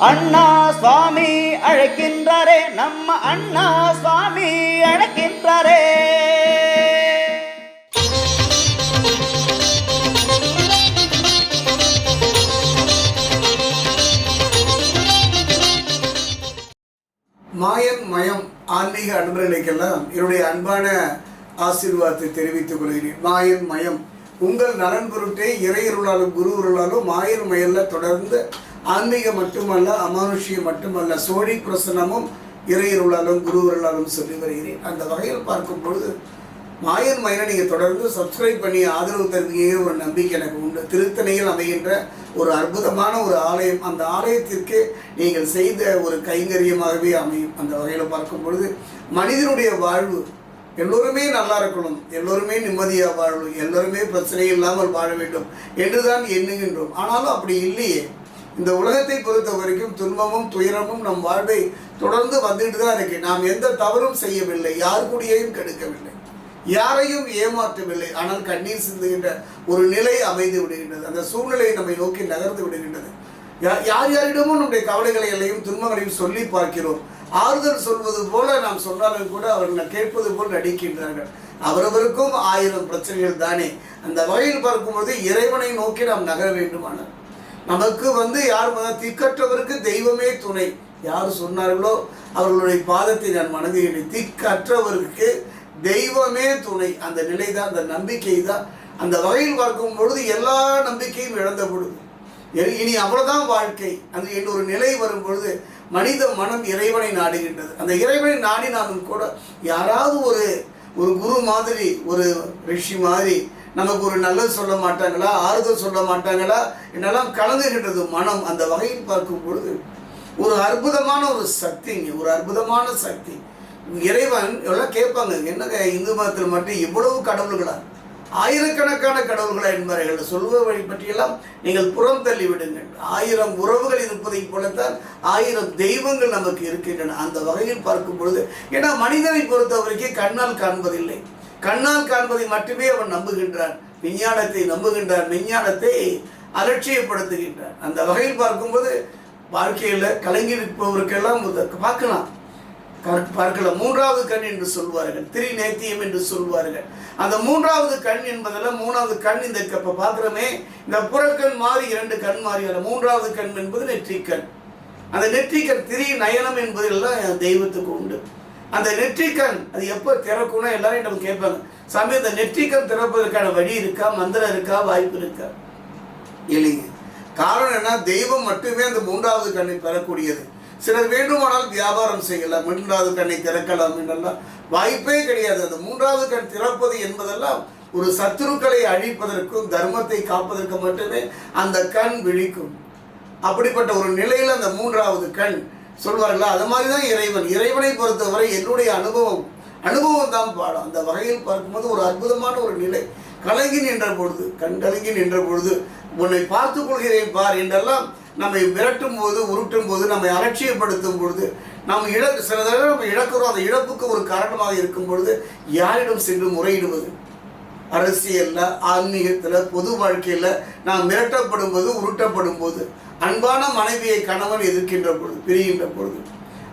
அண்ணா சுவாமி அழைக்கின்றாரே நம்ம அண்ணா சுவாமி அழைக்கின்றாரே. மாயன் மயம் ஆன்மீக அன்பர்களுக்கெல்லாம் என்னுடைய அன்பான ஆசீர்வாதத்தை தெரிவித்துக் கொள்கிறேன். மாயன் மயம் உங்கள் நலன் பொருட்டே இறையருளாலும் குருவருளாலும் மாயன் மயல்ல தொடர்ந்து ஆன்மீகம் மட்டுமல்ல அமானுஷ்யம் மட்டுமல்ல சோழி பிரசனமும் இறையருளாலும் குருவருளாலும் சொல்லி வருகிறேன். அந்த வகையில் பார்க்கும் பொழுது மாயன் மயனை நீங்கள் தொடர்ந்து சப்ஸ்கிரைப் பண்ணி ஆதரவு தருவீங்க ஒரு நம்பிக்கை எனக்கு உண்டு. திருத்தணியில் அமைகின்ற ஒரு அற்புதமான ஒரு ஆலயம் அந்த ஆலயத்திற்கு நீங்கள் செய்த ஒரு கைங்கரியமாகவே அமையும். அந்த வகையில் பார்க்கும் பொழுது மனிதனுடைய வாழ்வு எல்லோருமே நல்லா இருக்கணும் எல்லோருமே நிம்மதியாக வாழணும் எல்லோருமே பிரச்சனை இல்லாமல் வாழ வேண்டும் என்றுதான் எண்ணுகின்றோம். ஆனாலும் அப்படி இல்லையே. இந்த உலகத்தை பொறுத்த வரைக்கும் துன்பமும் துயரமும் நம் வாழ்வை தொடர்ந்து வந்துட்டு தான் இருக்கு. நாம் எந்த தவறும் செய்யவில்லை. யார் கூடியையும் கெடுக்கவில்லை. யாரையும் ஏமாற்றவில்லை. ஆனால் கண்ணீர் சிந்துகின்ற ஒரு நிலை அமைந்து விடுகின்றது. அந்த சூழ்நிலையை நம்மை நோக்கி நகர்ந்து விடுகின்றது. யார் யாரிடமும் நம்முடைய கவலைகளை எல்லையும் துன்பங்களையும் சொல்லி பார்க்கிறோம். ஆறுதல் சொல்வது போல நாம் சொன்னாலும் கூட அவர்கள் கேட்பது போல் நடிக்கின்றார்கள். அவரவருக்கும் ஆயிரம் பிரச்சனைகள் தானே. அந்த வகையில் பார்க்கும்போது இறைவனை நோக்கி நாம் நகர வேண்டுமானால். நமக்கு வந்து யார் திக்கற்றவருக்கு தெய்வமே துணை. யார் சொன்னார்களோ அவர்களுடைய பாதத்தை நான் வணங்குகிறேன் திக்கற்றவருக்கு தெய்வமே துணை. அந்த நிலை தான் அந்த நம்பிக்கை தான் அந்த வகையில் பார்க்கும் பொழுது எல்லா நம்பிக்கையும் இழந்த இனி- அவ்வளோதான் வாழ்க்கை. அந்த என்ற ஒரு நிலை வரும் பொழுது மனித மனம் இறைவனை நாடுகின்றது. அந்த இறைவனை நாடினாலும் கூட யாராவது ஒரு ஒரு குரு மாதிரி ஒரு ரிஷி மாதிரி நமக்கு ஒரு நல்லது சொல்ல மாட்டாங்களா? ஆறுதல் சொல்ல மாட்டாங்களா? என்னெல்லாம் கலந்துகின்றது மனம். அந்த வகையில் பார்க்கும் பொழுது ஒரு அற்புதமான ஒரு சக்திங்க ஒரு அற்புதமான சக்தி. இறைவன் எல்லாம் கேட்பாங்க என்னங்க இந்து மதத்தில் மட்டும் இவ்வளவு கடவுள்களா? ஆயிரக்கணக்கான கடவுள்களா என்பார்கள் சொல்வதை பற்றியெல்லாம் நீங்கள் புறம் தள்ளி விடுங்கள். ஆயிரம் உறவுகள் இருப்பதைப் போலத்தான் ஆயிரம் தெய்வங்கள் நமக்கு இருக்கின்றன. அந்த வகையில் பார்க்கும் பொழுது ஏன்னா மனிதனை பொறுத்தவரைக்கும் கண்ணால் காண்பதில்லை. கண்ணால் காண்பதை மட்டுமே அவன் நம்புகின்றான். விஞ்ஞானத்தை நம்புகின்றான். விஞ்ஞானத்தை அலட்சியப்படுத்துகின்றான். அந்த வகையில் பார்க்கும்போது வாழ்க்கையில் கலங்கி நிற்பவருக்கெல்லாம் பார்க்கலாம். கரெக்ட் பார்க்கலாம். மூன்றாவது கண் என்று சொல்வார்கள். திரிநேத்தியம் என்று சொல்வார்கள். அந்த மூன்றாவது கண் என்பதில் மூணாவது கண் இந்த இப்போ பார்க்குறோமே இந்த புறக்கண் மாறி இரண்டு கண் மாறி மூன்றாவது கண் என்பது நெற்றிக்கண். அந்த நெற்றிக்கண் திரி நயனம் என்பதெல்லாம் தெய்வத்துக்கு உண்டு. அந்த நெற்றிக்கண் அது எப்போ திறக்கும்னா எல்லாரும் நம்ம கேட்பாங்க? சாமி அந்த நெற்றிக்கண் திறப்பதற்கான வழி இருக்கா? மந்திரம் இருக்கா? வாய்ப்பு இருக்கா? இல்லைங்க. காரணம் என்ன? தெய்வம் மட்டுமே அந்த மூன்றாவது கண்ணை பெறக்கூடியது. சிலர் வேண்டுமானால் வியாபாரம் செய்யலாம் மூன்றாவது கண்ணை திறக்கலாம் என்றெல்லாம். வாய்ப்பே கிடையாது. அந்த மூன்றாவது கண் திறப்பது என்பதெல்லாம் ஒரு சத்துருக்களை அழிப்பதற்கும் தர்மத்தை காப்பதற்கு மட்டுமே அந்த கண் விழிக்கும். அப்படிப்பட்ட ஒரு நிலையில் அந்த மூன்றாவது கண் சொல்வார்களா அது மாதிரி தான் இறைவன். இறைவனை பொறுத்தவரை என்னுடைய அனுபவம் அனுபவம் தான் பாடம். அந்த வகையில் பார்க்கும்போது ஒரு அற்புதமான ஒரு நிலை. கலங்கி நின்ற பொழுது கண் கலங்கி நின்ற பொழுது உன்னை பார்த்துக் கொள்கிறேன் பார் என்றெல்லாம் நம்மை விரட்டும் போது உருட்டும் போது நம்மை அலட்சியப்படுத்தும் பொழுது நாம் இழ சில தடவை நம்ம இழக்கிறோம். அந்த இழப்புக்கு ஒரு காரணமாக இருக்கும் பொழுது யாரிடம் சென்று முறையிடுவது? அரசியலில் ஆன்மீகத்தில் பொது வாழ்க்கையில் நாம் மிரட்டப்படும் போது உருட்டப்படும் போது அன்பான மனைவியை கணவன் எதிர்க்கின்ற பொழுது பிரிகின்ற பொழுது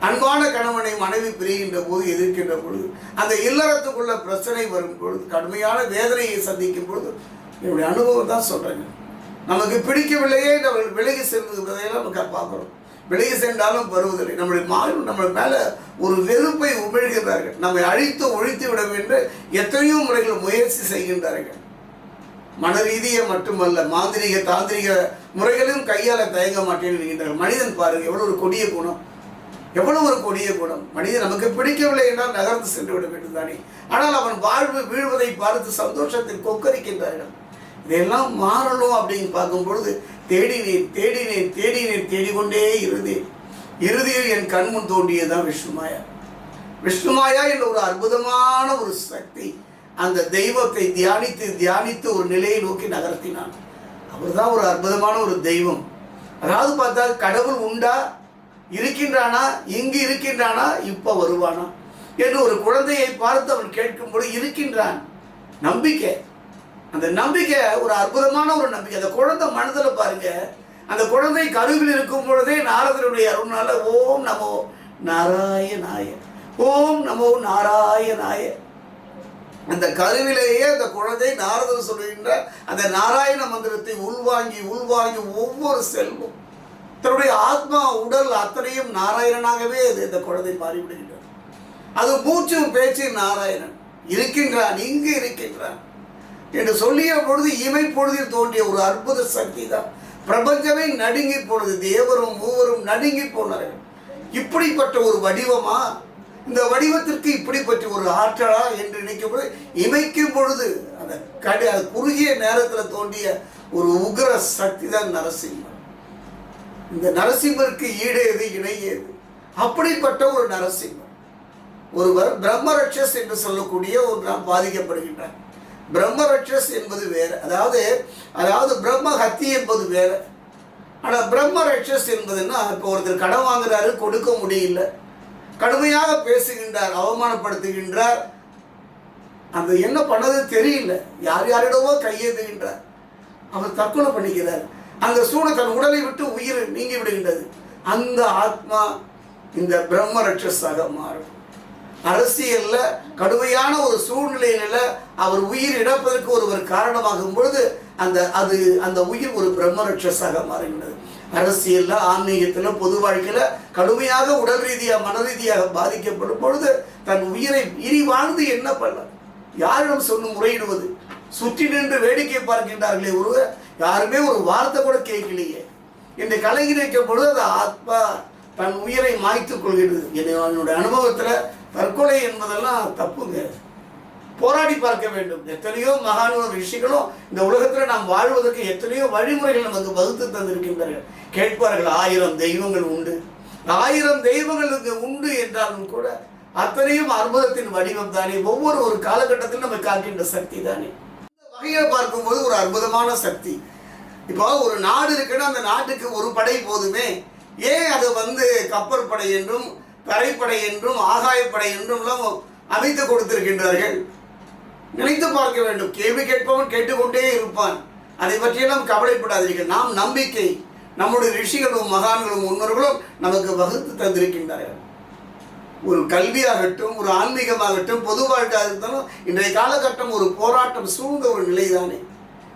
அன்பான கணவனை மனைவி பிரிகின்ற போது எதிர்க்கின்ற பொழுது அந்த இல்லறத்துக்குள்ள பிரச்சனை வரும் பொழுது கடுமையான வேதனையை சந்திக்கும் பொழுது என்னுடைய அனுபவம் தான் சொல்றேங்க. நமக்கு பிடிக்கவில்லையே நம்ம விலகி செல்வதையெல்லாம் நமக்கு பார்க்குறோம். விலகி சென்றாலும் வருவதில்லை. நம்முடைய மாறும் நம்ம மேலே ஒரு வெறுப்பை உமிழ்கிறார்கள் நம்மை அழித்து ஒழித்து விடும் என்று எத்தனையோ முறைகள் முயற்சி செய்கின்றார்கள். மன ரீதியை மட்டுமல்ல மாந்திரிக தாந்திரிக முறைகளையும் கையால் தயங்க மாட்டேன் என்கின்றார்கள் மனிதன் பாருங்க எவ்வளவு ஒரு கொடிய குணம். எவ்வளவு ஒரு கொடிய குணம். மனிதன் நமக்கு பிடிக்கவில்லை என்றால் நகர்ந்து சென்று விட வேண்டும் தானே ஆனால் அவன் வாழ்வு வீழ்வதை பார்த்து சந்தோஷத்தில் கொக்கரிக்கின்றார்கள். இதெல்லாம் மாறணும் அப்படின்னு பார்க்கும் பொழுது தேடினேன் தேடினேன் தேடினேன் தேடிக்கொண்டே இருந்தேன். இறுதியில் என் கண்முன் தோன்றியதுதான் விஷ்ணுமாயா. விஷ்ணுமாயா என்ற ஒரு அற்புதமான ஒரு சக்தி. அந்த தெய்வத்தை தியானித்து தியானித்து ஒரு நிலையை நோக்கி நகர்த்தினான். அவர்தான் ஒரு அற்புதமான ஒரு தெய்வம். அதாவது பார்த்தா கடவுள் உண்டா? இருக்கின்றானா? இங்கு இருக்கின்றானா? இப்போ வருவானா? என்று ஒரு குழந்தையை பார்த்து அவன் கேட்கும்போது இருக்கின்றான். நம்பிக்கை. அந்த நம்பிக்கை ஒரு அற்புதமான ஒரு நம்பிக்கை. அந்த குழந்தை மனதில் பாருங்க. அந்த குழந்தை கருவில் இருக்கும் பொழுதே நாரதனுடைய அருள்னால ஓம் நமோ நாராயணாய ஓம் நமோ நாராயணாய. அந்த கருவிலேயே அந்த குழந்தை நாரதர் சொல்கின்ற அந்த நாராயண மந்திரத்தை உள்வாங்கி உள்வாங்கி ஒவ்வொரு செல்வம். தன்னுடைய ஆத்மா உடல் அத்தனையும் நாராயணனாகவே அது இந்த குழந்தை மாறிவிடுகின்றது. அது மூச்சும் பேச்சு நாராயணன். இருக்கின்றான் இங்கு இருக்கின்றான். என்று சொல்லிய பொழுது இமை பொழுதில் தோன்றிய ஒரு அற்புத சக்தி தான் பிரபஞ்சமே நடுங்கி போனது தேவரும் மூவரும் நடுங்கி போனார்கள். இப்படிப்பட்ட ஒரு வடிவமா இந்த வடிவத்திற்கு இப்படிப்பட்ட ஒரு ஆற்றலா என்று நினைக்கும் பொழுது இமைக்கும் பொழுது அந்த கடி அது குறுகிய நேரத்தில் தோன்றிய ஒரு உக்ர சக்தி தான் நரசிம்மன். இந்த நரசிம்மருக்கு ஈடேது இணையது அப்படிப்பட்ட ஒரு நரசிம்மன். ஒருவர் பிரம்மரட்சஸ் என்று சொல்லக்கூடிய ஒரு பாதிக்கப்படுகின்றார். பிரம்மரட்சஸ் என்பது வேற. அதாவது அதாவது பிரம்ம ஹத்தி என்பது வேற. ஆனால் பிரம்மரட்சஸ் என்பதுன்னா இப்போ ஒருத்தர் கடன் வாங்குறாரு கொடுக்க முடியல. கடுமையாக பேசுகின்றார் அவமானப்படுத்துகின்றார். அந்த என்ன பண்ணது தெரியல. யார் யாரிடமோ கையேந்துகின்றார். அவர் தற்கொலை பண்ணிக்கிறார். அந்த சூடு தன் உடலை விட்டு உயிர் நீங்கி விடுகின்றது. அந்த ஆத்மா இந்த பிரம்ம ரட்சஸாக மாறும். அரசியல்ல கடுமையான ஒரு சூழ்நிலையில அவர் உயிர் இழப்பதற்கு ஒருவர் காரணமாகும் பொழுது அந்த அது அந்த உயிர் ஒரு பிரம்ம ரட்சஸாக மாறுகின்றது. அரசியலில் ஆன்மீகத்தில் பொது வாழ்க்கையில் கடுமையாக உடல் ரீதியாக மன ரீதியாக பாதிக்கப்படும் பொழுது தன் உயிரை இனி வாழ்ந்து என்ன பண்ண? யாரிடம் சொல்லும் முறையிடுவது? சுற்றி நின்று வேடிக்கை பார்க்கின்றார்களே ஒருவர் யாருமே ஒரு வார்த்தை கூட கேட்கலையே. இந்த கலங்கி பொழுது அது ஆத்மா தன் உயிரை மாய்த்து கொள்கிறது என்னை- என்னுடைய அனுபவத்தில் தற்கொலை என்பதெல்லாம் தப்புங்க. போராடி பார்க்க வேண்டும். எத்தனையோ மகான்களும் ரிஷிகளும் இந்த உலகத்தில் நாம் வாழ்வதற்கு எத்தனையோ வழிமுறைகள் நமக்கு வகுத்து தந்திருக்கின்றார்கள் கேட்பார்கள் ஆயிரம் தெய்வங்கள் உண்டு. ஆயிரம் தெய்வங்கள் இங்கு உண்டு என்றாலும் கூட அத்தனையும் அற்புதத்தின் வடிவம் தானே. ஒவ்வொரு ஒரு காலகட்டத்தில் நம்ம காக்கின்ற சக்தி தானே. வகையை பார்க்கும்போது ஒரு அற்புதமான சக்தி. இப்போ ஒரு நாடு இருக்குன்னா அந்த நாட்டுக்கு ஒரு படை போதுமே. ஏன் அது வந்து கப்பல் படை என்றும் தரைப்படை என்றும் ஆகாயப்படை என்றும்லாம் அமைத்து கொடுத்திருக்கின்றார்கள்? நினைத்து பார்க்க வேண்டும். கேள்வி கேட்பவன் கேட்டுக்கொண்டே இருப்பான். அதை பற்றியெல்லாம் கவலைப்படாதீர்கள் நாம் நம்பிக்கை நம்முடைய ரிஷிகளும் மகான்களும் முன்னோர்களும் நமக்கு வகுத்து தந்திருக்கின்றார்கள். ஒரு கல்வியாகட்டும் ஒரு ஆன்மீகமாகட்டும் பொது வாழ்க்கையாக இருந்தாலும் இன்றைய காலகட்டம் ஒரு போராட்டம் சூழ்ந்த ஒரு நிலைதானே.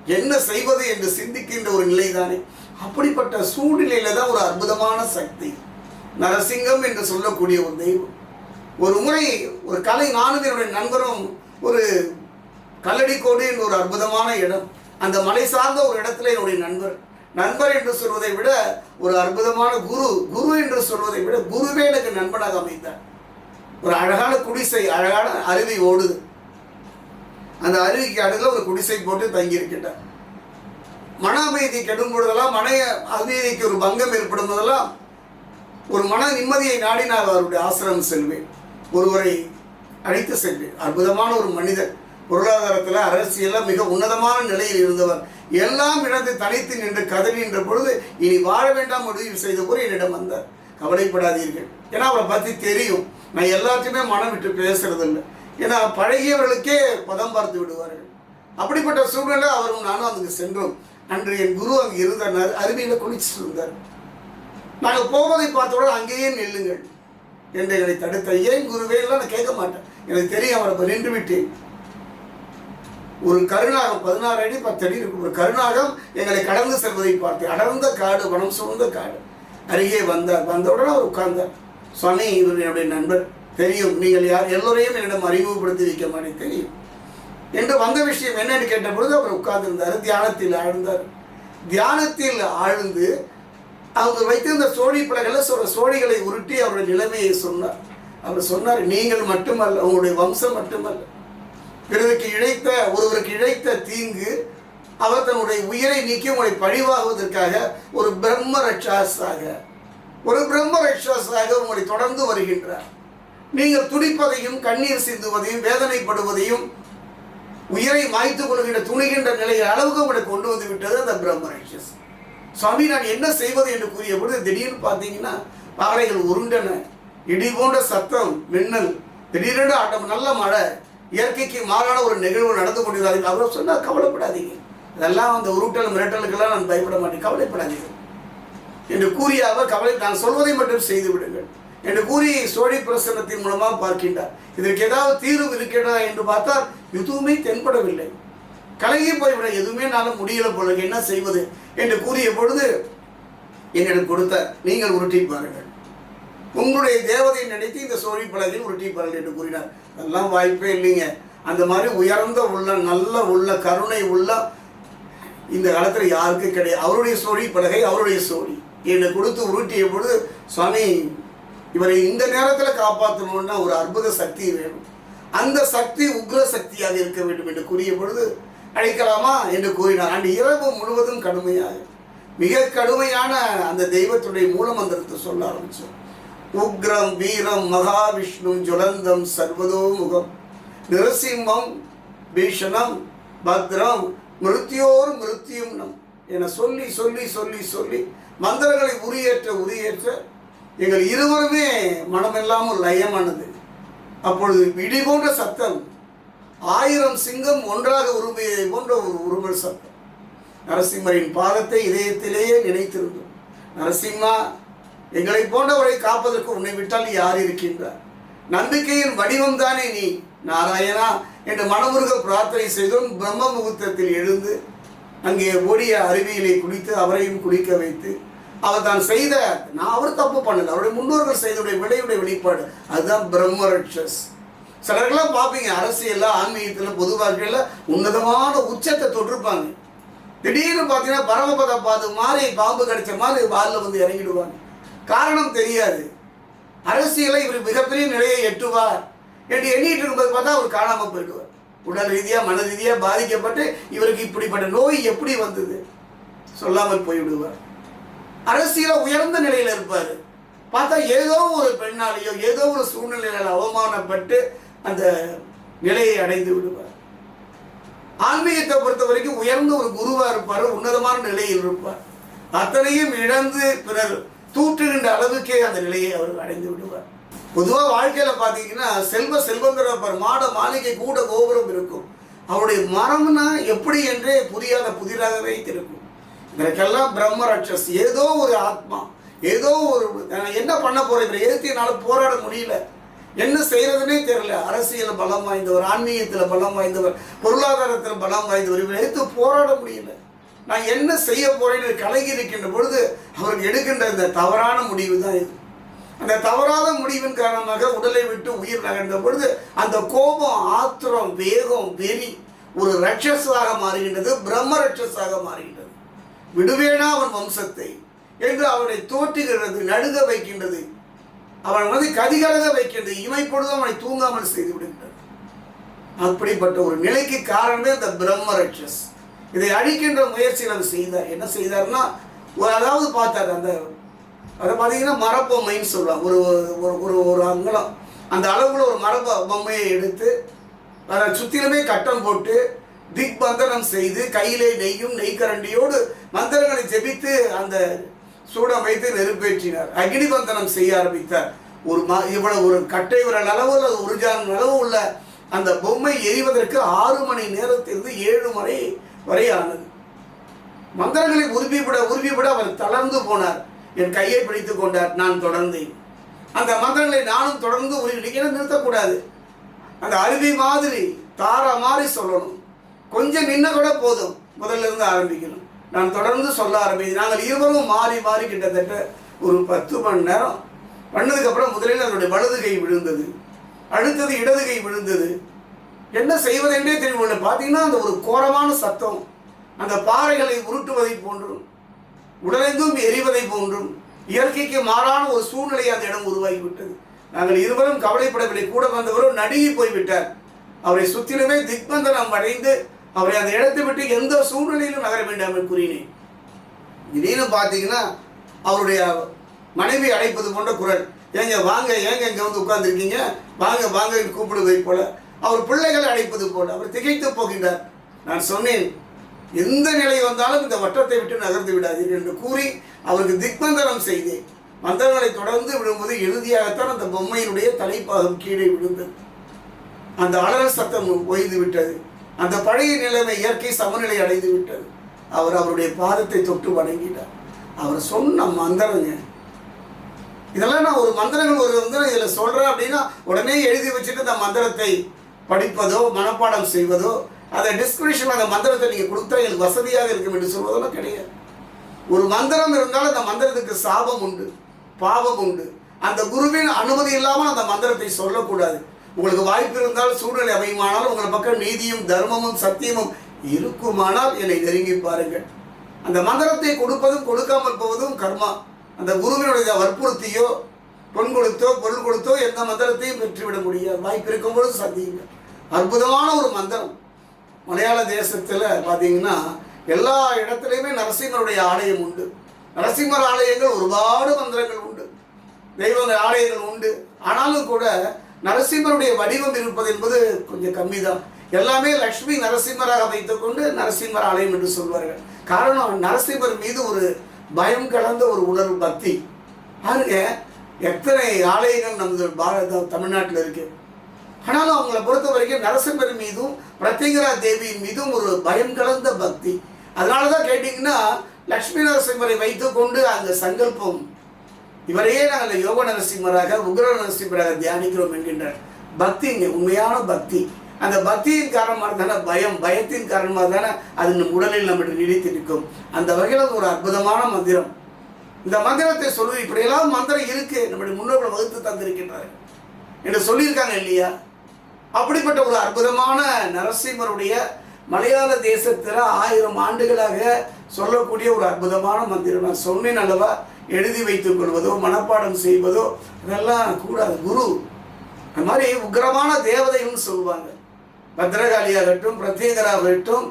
என்ன செய்வது என்று சிந்திக்கின்ற ஒரு நிலைதானே. அப்படிப்பட்ட சூழ்நிலையில தான் ஒரு அற்புதமான சக்தி. நரசிங்கம் என்று சொல்லக்கூடிய ஒரு தெய்வம். ஒரு முறை ஒரு கலை நானும் என்னுடைய நண்பரும் ஒரு கல்லடிக்கோடு என்ற ஒரு அற்புதமான இடம். அந்த மலை சார்ந்த ஒரு இடத்துல என்னுடைய நண்பர். நண்பர் என்று சொல்வதை விட ஒரு அற்புதமான குரு குரு என்று சொல்வதை விட குருவே எனக்கு நண்பனாக அமைந்தார். ஒரு அழகான குடிசை அழகான அருவி ஓடுது. அந்த அருவிக்கு அடுத்துல ஒரு குடிசை போட்டு தங்கி மன அமைதி கெடும் பொழுதெல்லாம் மன அமைதிக்கு ஒரு பங்கம் ஏற்படும் போதெல்லாம் ஒரு மன நிம்மதியை நாடி நான் அவருடைய ஆசிரமம் செல்வேன். ஒருவரை அழைத்து செல்வேன். அற்புதமான ஒரு மனிதர். பொருளாதாரத்தில் அரசியலில் மிக உன்னதமான நிலையில் இருந்தவர் எல்லாம் இழந்து தனித்து நின்று கதறின்ற பொழுது இனி வாழ வேண்டாம் முடிவு செய்த போது என்னிடம் வந்தார். கவலைப்படாதீர்கள். ஏன்னா அவரை பற்றி தெரியும். நான் எல்லாத்தையுமே மனம் விட்டு பேசுறதில்லை ஏன்னா பழகியவர்களுக்கே பதம் பார்த்து விடுவார்கள். அப்படிப்பட்ட சூழ்நிலை அவரும் நானும் அங்கே சென்றோம். அன்று என் குரு அங்கே இருந்தார். அருவியில் குளிச்சுட்டு இருந்தார். நாங்கள் போவதை பார்த்தவுடன் அங்கேயே நில்லுங்கள். என்று என்னை தடுத்த ஏன் குருவே? எல்லாம் நான் கேட்க மாட்டேன். எனக்கு தெரியும் அவரை நின்று விட்டேன் ஒரு கருணாகம் பதினாறு அடி பத்து அடி இருக்கும். ஒரு கருணாகம் எங்களை கடந்து செல்வதை பார்த்து அடர்ந்த காடு வனம் சூழ்ந்த காடு. அருகே வந்தார் வந்தவுடன் அவர் உட்கார்ந்தார். சுவாமி இவர் என்னுடைய நண்பர். தெரியும். நீங்கள் யார்? எல்லோரையும் என்னிடம் அறிமுகப்படுத்தி வைக்க மாட்டேன். தெரியும். என்று வந்த விஷயம் என்னன்னு கேட்ட பொழுது அவர் உட்கார்ந்திருந்தார். தியானத்தில் ஆழ்ந்தார். தியானத்தில் ஆழ்ந்து அவங்க வைத்திருந்த சோழி பிள்ளைகளை சொல்ற சோழிகளை உருட்டி அவருடைய நிலைமையை சொன்னார். அவர் சொன்னார் நீங்கள் மட்டுமல்ல உங்களுடைய வம்சம் மட்டுமல்ல. பிறருக்கு இழைத்த ஒருவருக்கு இழைத்த தீங்கு அவர் தன்னுடைய உயிரை நீக்கி உங்களை பழிவாகுவதற்காக ஒரு பிரம்ம ரட்சாஸாக ஒரு பிரம்ம ரட்சாஸாக உங்களை தொடர்ந்து வருகின்றார். நீங்கள் துடிப்பதையும் கண்ணீர் சிந்துவதையும் வேதனைப்படுவதையும் உயிரை மாய்த்து கொள்கின்ற துணிகின்ற நிலையில் அளவுக்கு உங்களை கொண்டு வந்து விட்டது அந்த பிரம்ம ரட்சஸ் சுவாமி நான் என்ன செய்வது என்று கூறிய பொழுது திடீர்னு பார்த்தீங்கன்னா பாறைகள் உருண்டன இடி போன்ற சத்தம் மின்னல் திடீரென்று ஆட்டம் நல்ல மழை இயற்கைக்கு மாறான ஒரு நிகழ்வு நடந்து கொண்டிருந்தார்கள் அவர் சொன்னால் கவலைப்படாதீங்க. இதெல்லாம் அந்த உருட்டல் மிரட்டலுக்கெல்லாம் நான் பயப்பட மாட்டேன். கவலைப்படாதீங்க. என்று கூறிய அவர் கவலை நான் சொல்வதை மட்டும் செய்து விடுங்கள். என்று கூறி சோழி பிரசன்னத்தின் மூலமாக பார்க்கின்றார். இதற்கு ஏதாவது தீர்வு இருக்கிறதா என்று பார்த்தால் எதுவுமே தென்படவில்லை. கலங்கி போய்விட எதுவுமே நான் முடியல போல. என்ன செய்வது? என்று கூறிய பொழுது என்னிடம் கொடுத்த நீங்கள் உருட்டி பாருங்கள். உங்களுடைய தேவதை நினைத்து இந்த சோழி பலகையில் உருட்டி பழகி என்று கூறினார். அதெல்லாம் வாய்ப்பே இல்லைங்க. அந்த மாதிரி உயர்ந்த உள்ள நல்ல உள்ள கருணை உள்ள இந்த காலத்தில் யாருக்கும் கிடையாது. அவருடைய சோழி பலகை அவருடைய சோழி. என்னை கொடுத்து உருட்டிய பொழுது சுவாமி இவரை இந்த நேரத்தில் காப்பாற்றணும்னா ஒரு அற்புத சக்தி வேணும். அந்த சக்தி உக்ர சக்தியாக இருக்க வேண்டும் என்று கூறிய பொழுது அழைக்கலாமா? என்று கூறினார். அன்று இரவு முழுவதும் கடுமையாக மிக கடுமையான அந்த தெய்வத்துடைய மூலமந்திரத்தை சொல்ல ஆரம்பிச்சோம் உக்ரம் வீரம் மகாவிஷ்ணு ஜுலந்தம் சர்வதோ முகம். நிரசிம்மம் பீஷணம் பத்ரம் மிருத்தியோர் மிருத்தியும் நம் என சொல்லி சொல்லி சொல்லி சொல்லி மந்திரங்களை உரியேற்ற உரியேற்ற எங்கள் இருவருமே மனமெல்லாமல் லயமானது. அப்பொழுது இடி போன்ற சத்தம் ஆயிரம் சிங்கம் ஒன்றாக உருமையை போன்ற ஒரு உருமல் சத்தம். நரசிம்மரின் பாதத்தை இதயத்திலேயே நினைத்திருந்தோம். நரசிம்மா எங்களை போன்றவரை காப்பதற்கு உன்னை விட்டால் யார் இருக்கின்றார்? நம்பிக்கையின் வடிவம் தானே நீ நாராயணா என்று மனமுருக பிரார்த்தனை செய்தும் பிரம்ம முகூர்த்தத்தில் எழுந்து அங்கே ஓடிய அருவியிலே குளித்து அவரையும் குளிக்க வைத்து அவர் தான் செய்த நான் அவர் தப்பு பண்ணல அவருடைய முன்னோர்கள் செய்தவுடைய விடையுடைய வெளிப்பாடு அதுதான் பிரம்மரட்சஸ் சிலர்கள்லாம் பார்ப்பீங்க அரசியல்ல ஆன்மீகத்தில் பொது வாழ்க்கையில் உன்னதமான உச்சத்தை தொட்டிருப்பாங்க. திடீர்னு பார்த்தீங்கன்னா பரமபத பாது மாதிரி பாம்பு கடிச்ச மாதிரி வாலில் வந்து இறங்கிடுவாங்க. காரணம் தெரியாது. அரசியலை இவர் மிகப்பெரிய நிலையை எட்டுவார் என்று எண்ணிட்டு இருக்கும்போது பார்த்தா அவர் காணாமல் போயிடுவார் உடல் ரீதியாக மன ரீதியாக பாதிக்கப்பட்டு இவருக்கு இப்படிப்பட்ட நோய் எப்படி வந்தது? சொல்லாமல் போய்விடுவார். அரசியல உயர்ந்த நிலையில் இருப்பார். பார்த்தா ஏதோ ஒரு பெண்ணாலேயோ ஏதோ ஒரு சூழ்நிலையால் அவமானப்பட்டு அந்த நிலையை அடைந்து விடுவார். ஆன்மீகத்தை பொறுத்த வரைக்கும் உயர்ந்த ஒரு குருவாக இருப்பார் உன்னதமான நிலையில் இருப்பார். அத்தனையும் இழந்து பிறர் தூற்றுகின்ற அளவுக்கே அந்த நிலையை அவர் அடைந்து விடுவார். பொதுவாக வாழ்க்கையில் பார்த்தீங்கன்னா செல்வ செல்வங்கிற மாட மாளிகை கூட கோபுரம் இருக்கும். அவருடைய மரம்னா எப்படி என்றே புரியாத புதிராகவே இருக்கும். இதற்கெல்லாம் பிரம்ம ராட்சஸ் ஏதோ ஒரு ஆத்மா ஏதோ ஒரு என்ன பண்ண போறேன்? இவரை எதிர்த்து என்னால் போராட முடியல? என்ன செய்யறதுனே தெரியல. அரசியல் பலம் வாய்ந்தவர் ஆன்மீகத்தில் பலம் வாய்ந்தவர் பொருளாதாரத்தில் பலம் வாய்ந்தவர் இவரை எதிர்த்து போராட முடியல. நான் என்ன செய்ய போறேன்னு கலகி இருக்கின்ற பொழுது அவருக்கு எடுக்கின்ற இந்த தவறான முடிவு தான் இது. அந்த தவறாத முடிவின் காரணமாக உடலை விட்டு உயிர் நகர்ந்த பொழுது அந்த கோபம் ஆத்திரம் வேகம் வெறி ஒரு ரட்சஸாக மாறுகின்றது பிரம்ம ரட்சஸாக மாறுகின்றது. விடுவேனா அவன் வம்சத்தை என்று அவனை தோற்றுகிறது நடுங்க வைக்கின்றது. அவன் வந்து கதிகலக வைக்கின்றது. இமைப்பொழுது அவனை தூங்காமல் செய்து விடுகின்றது. அப்படிப்பட்ட ஒரு நிலைக்கு காரணமே அந்த பிரம்ம ரட்சஸ். இதை அழிக்கின்ற முயற்சியில் அவர் செய்தார். என்ன செய்தார்னா ஒரு அதாவது பார்த்தார் அந்த அதை பார்த்தீங்கன்னா மரப்பொம்மைன்னு சொல்லுவாங்க. ஒரு ஒரு ஒரு ஒரு அங்கலம். அந்த அளவில் ஒரு மரப பொம்மையை எடுத்து அதை சுற்றிலுமே கட்டம் போட்டு திக்பந்தனம் செய்து கையிலே நெய்யும் நெய்க்கரண்டியோடு மந்திரங்களை ஜெபித்து அந்த சூடம் வைத்து நெருப்பேற்றினார். அக்னிபந்தனம் செய்ய ஆரம்பித்தார். ஒரு ம இவ்வளவு ஒரு கட்டை விரல் அளவு அல்லது ஒரு ஜான் அளவு உள்ள அந்த பொம்மை எரிவதற்கு ஆறு மணி நேரத்திலிருந்து ஏழு மணி வரையானது. மந்திரங்களை உருவிவிட உருவிவிட அவர் தளர்ந்து போனார். என் கையை பிடித்துக் கொண்டார் நான் தொடர்ந்தேன். அந்த மந்திரங்களை நானும் தொடர்ந்து உருவிடுகிறேன் நிறுத்தக்கூடாது. அந்த அருவி மாதிரி தாரா மாதிரி சொல்லணும். கொஞ்சம் நின்ன கூட போதும். முதல்ல இருந்து ஆரம்பிக்கணும். நான் தொடர்ந்து சொல்ல ஆரம்பித்தேன். நாங்கள் இருவரும் மாறி மாறி கிட்டத்தட்ட ஒரு பத்து மணி நேரம். பண்ணதுக்கப்புறம் முதலில் அதனுடைய வலது கை விழுந்தது. அடுத்தது இடது கை விழுந்தது. என்ன செய்வதென்றே தெரியவில்லை பார்த்தீங்கன்னா அந்த ஒரு கோரமான சத்தம் அந்த பாறைகளை உருட்டுவதை போன்றும் உடலெங்கும் எரிவதை போன்றும் இயற்கைக்கு மாறான ஒரு சூழ்நிலை அந்த இடம் உருவாகிவிட்டது. நாங்கள் இருவரும் கவலைப்படவில்லை. கூட வந்தவரும் நடுங்கி போய்விட்டார். அவரை சுற்றிலுமே திக்பந்தனம் அடைந்து அவரை அந்த இடத்தை விட்டு எந்த சூழ்நிலையிலும் நகர வேண்டாம் என்று கூறினேன். திடீர்னு பார்த்தீங்கன்னா அவருடைய மனைவி அழைப்பது போன்ற குரல். ஏங்க வாங்க ஏங்க இங்கே வந்து உட்கார்ந்துருக்கீங்க? வாங்க வாங்க கூப்பிடுவதை போல அவர் பிள்ளைகளை அழைப்பது போல் அவர் திகைத்து போகின்றார். நான் சொன்னேன் எந்த நிலை வந்தாலும் இந்த வட்டத்தை விட்டு நகர்ந்து விடாதீர்கள் என்று கூறி அவருக்கு திக்மந்தனம் செய்தேன். மந்திரங்களை தொடர்ந்து விடும்போது இறுதியாகத்தான் அந்த பொம்மையினுடைய தலைப்பாகம் கீழே விழுந்தது. அந்த அலறல் சத்தம் ஓய்ந்து விட்டது. அந்த பழைய நிலைமை இயற்கை சமநிலை அடைந்து விட்டது. அவர் அவருடைய பாதத்தை தொட்டு வணங்கினார் அவர் சொன்ன மந்திரங்க இதெல்லாம் நான் ஒரு மந்திரங்கள் ஒரு வந்து இதில் சொல்கிறேன் அப்படின்னா உடனே எழுதி வச்சுட்டு அந்த மந்திரத்தை படிப்பதோ மனப்பாடம் செய்வதோ அதை டிஸ்கிரிப்ஷன் அந்த மந்திரத்தை நீங்கள் கொடுத்தா எனக்கு வசதியாக இருக்கும் என்று சொல்வதெல்லாம் கிடையாது. ஒரு மந்திரம் இருந்தாலும் அந்த மந்திரத்துக்கு சாபம் உண்டு பாவம் உண்டு. அந்த குருவின் அனுமதி இல்லாமல் அந்த மந்திரத்தை சொல்லக்கூடாது. உங்களுக்கு வாய்ப்பு இருந்தால் சூழ்நிலை அமையுமானால் உங்கள் பக்கம் நீதியும் தர்மமும் சத்தியமும் இருக்குமானால் என்னை நெருங்கி பாருங்கள். அந்த மந்திரத்தை கொடுப்பதும் கொடுக்காமல் போவதும் கர்மா. அந்த குருவினுடைய வற்புறுத்தியோ பொன் கொடுத்தோ பொருள் கொடுத்தோ எந்த மந்திரத்தையும் பெற்றுவிட முடியாது. வாய்ப்பு இருக்கும்போது சத்தியுங்க அற்புதமான ஒரு மந்திரம். மலையாள தேசத்தில் பார்த்தீங்கன்னா எல்லா இடத்துலையுமே நரசிம்மருடைய ஆலயம் உண்டு. நரசிம்மர் ஆலயங்கள் ஒருபாடு மந்திரங்கள் உண்டு. தெய்வ ஆலயங்கள் உண்டு. ஆனாலும் கூட நரசிம்மருடைய வடிவம் இருப்பது என்பது கொஞ்சம் கம்மி தான் எல்லாமே லக்ஷ்மி நரசிம்மராக வைத்துக்கொண்டு நரசிம்மர் ஆலயம் என்று சொல்வார்கள். காரணம் நரசிம்மர் மீது ஒரு பயம் கலந்த ஒரு உணர்வு பக்தி. பாருங்க எத்தனை ஆலயங்கள் நமது பாரத தமிழ்நாட்டில் இருக்கு? ஆனாலும் அவங்கள பொறுத்த வரைக்கும் நரசிம்மர் மீதும் பிரத்யங்கரா தேவியின் மீதும் ஒரு பயம் கலந்த பக்தி. அதனால தான் கேட்டிங்கன்னா லக்ஷ்மி நரசிம்மரை வைத்துக்கொண்டு அந்த சங்கல்பம் இவரையே நாங்கள் யோக நரசிம்மராக உக்ர நரசிம்மராக தியானிக்கிறோம் என்கின்ற பக்தி இங்கே உண்மையான பக்தி. அந்த பக்தியின் காரணமாக தானே பயம் பயத்தின் காரணமாக தானே அது நம் உடலில் நம்மகிட்ட நீடித்திருக்கும் அந்த வகையில் ஒரு அற்புதமான மந்திரம். இந்த மந்திரத்தை சொல்லு இப்படியெல்லாம் மந்திரம் இருக்கு நம்முடைய முன்னோர்கள் வகுத்து தந்திருக்கின்றார்கள் என்று சொல்லியிருக்காங்க இல்லையா? அப்படிப்பட்ட ஒரு அற்புதமான நரசிம்மருடைய மலையாள தேசத்தில் ஆயிரம் ஆண்டுகளாக சொல்லக்கூடிய ஒரு அற்புதமான மந்திரம். நான் சொன்னேன் அல்லவா எழுதி வைத்துக் கொள்வதோ மனப்பாடம் செய்வதோ இதெல்லாம் கூடாது. குரு அந்த மாதிரி உக்கிரமான தேவதைகள்னு சொல்லுவாங்க. பத்ரகாளியாகட்டும் பிரத்யேகராகட்டும்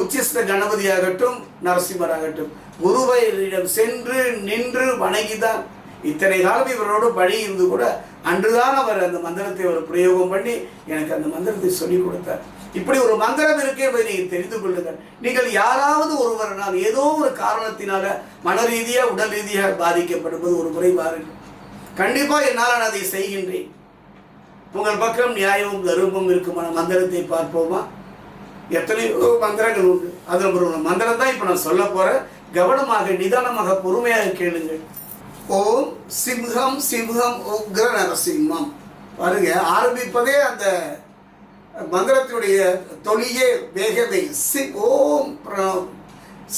உச்சிஷ்ட கணபதியாகட்டும் நரசிம்மராகட்டும். குருவையிடம் சென்று நின்று வணங்கிதான் இத்தனை காலம் இவரோடு பழி இருந்து கூட அன்றுதான் அவர் அந்த மந்திரத்தை ஒரு பிரயோகம் பண்ணி எனக்கு அந்த மந்திரத்தை சொல்லிக் கொடுத்தார். இப்படி ஒரு மந்திரம் இருக்கு என்பதை நீங்கள் தெரிந்து கொள்ளுங்கள். நீங்கள் யாராவது ஒருவர் நான் ஏதோ ஒரு காரணத்தினால மன ரீதியாக உடல் ரீதியாக பாதிக்கப்படுவது ஒரு முறை பாருங்கள் கண்டிப்பாக என்னால் நான் அதை செய்கின்றேன். உங்கள் பக்கம் நியாயமும் தர்மமும் இருக்குமான மந்திரத்தை பார்ப்போமா? எத்தனையோ மந்திரங்கள் உண்டு. அது ஒரு மந்திரம் தான் இப்போ நான் சொல்ல போகிறேன் கவனமாக நிதானமாக பொறுமையாக கேளுங்கள். ஓம் சிம்ஹம் சிம்ஹம் உக்ர நரசிம்மம் பாருங்க ஆரம்பிப்பதே அந்த மந்திரத்தினுடைய தொழியே வேகமே சி ஓம் சிம்ஹம்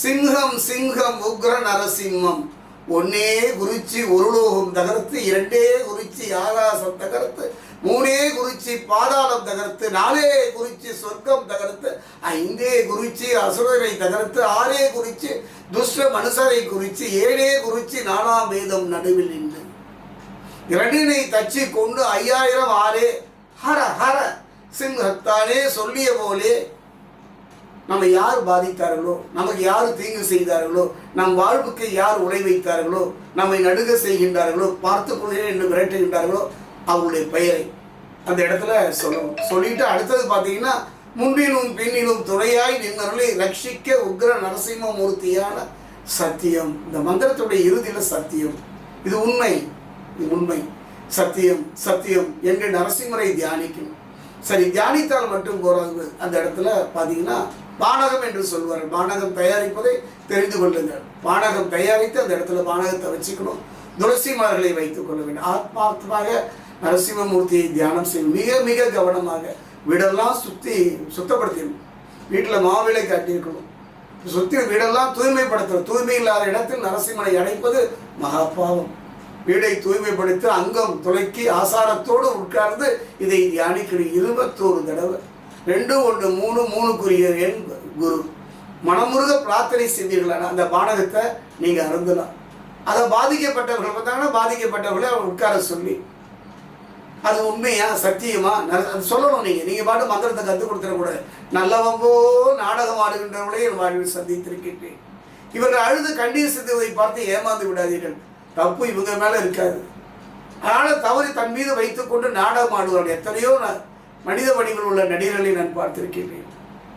சிம்ஹம் சிங்கம் உக்ர நரசிம்மம் ஒன்னே குறிச்சி ஒரு லோகம் தகர்த்து இரண்டே குறிச்சி ஆகாசம் தகர்த்து மூணே குறிச்சி பாதாளம் தகர்த்து நாலே குறிச்சி சொர்க்கம் தகர்த்து ஐந்தே குறிச்சி அசுரரை தகர்த்து ஆறே குறிச்சி துஷ்ட மனுஷரை குறிச்சி ஏழே குறிச்சி நாலாம் வேதம் நடுவில் நின்று. இரண்டினை தச்சு கொண்டு ஐயாயிரம் ஆறே ஹர ஹர சிம்ஹத்தானே சொல்லிய போலே நம்ம யார் பாதித்தார்களோ நமக்கு யார் தீங்கு செய்தார்களோ நம் வாழ்வுக்கு யார் உழை வைத்தார்களோ நம்மை நடுக செய்கின்றார்களோ பார்த்து என்று மிரட்டுகின்றார்களோ அவருடைய பெயரை அந்த இடத்துல சொல்லணும் சொல்லிட்டு அடுத்தது பார்த்தீங்கன்னா முன்பினும் பின்னிலும் துணையாய் நின்னருளை ரட்சிக்க உக்ர நரசிம்ம மூர்த்தியான சத்தியம். இந்த மந்திரத்துடைய இறுதியில் சத்தியம். இது உண்மை. இது உண்மை. சத்தியம் சத்தியம் என்று நரசிம்மரை தியானிக்கணும். சரி தியானித்தால் மட்டும் போறாது அந்த இடத்துல பார்த்தீங்கன்னா பானகம் என்று சொல்வார்கள் பானகம் தயாரிப்பதை தெரிந்து கொள்ளுங்கள். பானகம் தயாரித்து அந்த இடத்துல பானகத்தை வச்சுக்கணும். துளசிமார்களை வைத்துக் கொள்ள வேண்டும். ஆத்மாத்மாக நரசிம்மமூர்த்தியை தியானம் செய்யும் மிக மிக கவனமாக வீடெல்லாம் சுற்றி சுத்தப்படுத்திடணும் வீட்டில் மாவிளை காட்டியிருக்கணும். சுற்றி வீடெல்லாம் தூய்மைப்படுத்தணும். தூய்மை இல்லாத இடத்தில் நரசிம்மனை அடைப்பது மகாபாவம் வீடை தூய்மைப்படுத்தி அங்கம் துளைக்கி ஆசாரத்தோடு உட்கார்ந்து இதை தியானிக்கணும் இருபத்தோரு தடவை. ரெண்டு ஒன்று மூணு மூணுக்குரிய எண் குரு. மனமுருக பிரார்த்தனை செஞ்சீர்களா அந்த பானகத்தை நீங்கள் அருந்தலாம். அதை பாதிக்கப்பட்டவர்கள் பார்த்தாங்கன்னா பாதிக்கப்பட்டவர்களை உட்கார சொல்லி அது உண்மையா சத்தியமா? ந- அது சொல்லணும் நீங்கள் நீங்க பாட்டு மந்திரத்தை கற்றுக் கொடுத்துடக்கூடாது நல்லவங்கோ நாடகம் ஆடுகின்றவர்களே என் வாழ்வில் சந்தித்திருக்கின்றேன். இவர்கள் அழுது கண்ணீர் சிந்துவதை பார்த்து ஏமாந்து விடாதீர்கள். தப்பு இவங்க மேலே இருக்காது. அதனால் தவறி தன் மீது வைத்துக்கொண்டு நாடகம் ஆடுவார்கள். எத்தனையோ ந- மனித வடிவில் உள்ள நடிகர்களை நான் பார்த்திருக்கின்றேன்.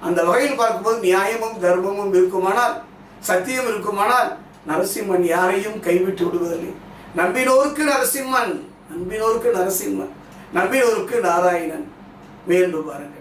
அந்த வகையில் பார்க்கும்போது நியாயமும் தர்மமும் இருக்குமானால் சத்தியம் இருக்குமானால் நரசிம்மன் யாரையும் கைவிட்டு விடுவதில்லை. நம்பினோருக்கு நரசிம்மன் நன்மையோருக்கு நரசிம்மன் நன்மையோருக்கு நாராயணன். மேலும் பாருங்கள்